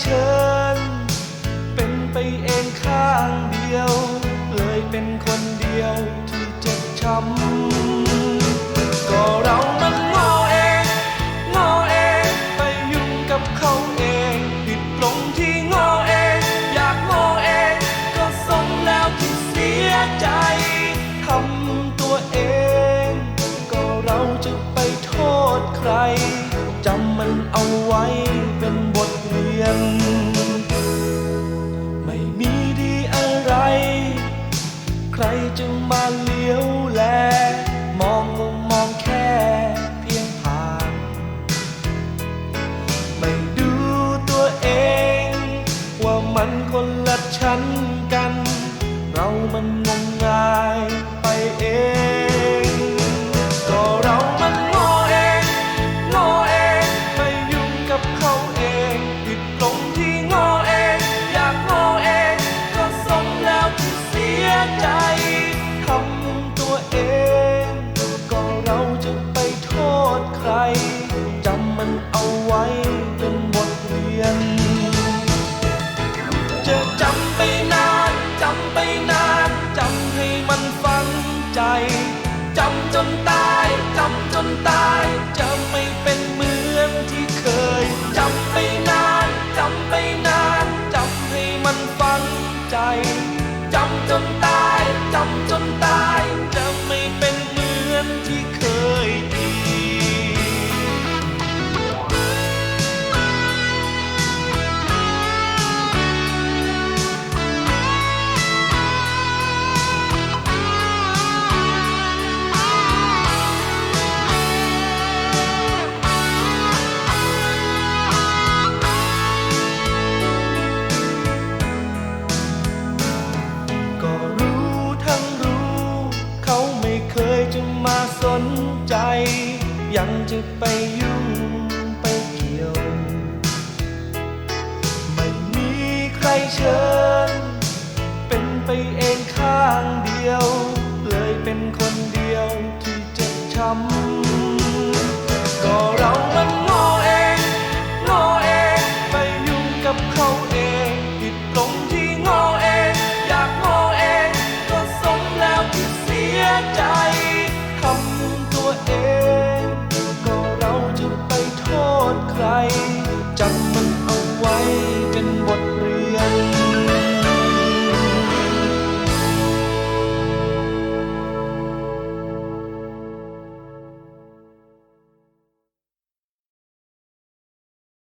เชิญเป็นไปเองข้างเดียว เลยเป็นคนเดียวที่เจ็บช้ำก็เรามันโง่เองโง่เองไปยุ่งกับเขาเองผิดตรงที่โง่เอง อยากโง่เอง ก็สมแล้วที่เสียใจทำตัวเอง ก็เราจะไปโทษใคร นั้นกัน เรามันงมงายไปเองก็เรามันโง่เองโง่เองไม่ยุ่งกับเขาเองผิดตรงที่โง่เอง อยากโง่เอง ก็สมแล้วที่เสียใจทำตัวเอง ก็เราจะไปโทษใครจำมันเอาไว้เป็นบทเรียน ไปนานจำให้มันฝังใจจำจนตา ยังจะไปยุ่งไปเกี่ยว ไม่มีใครเชิญ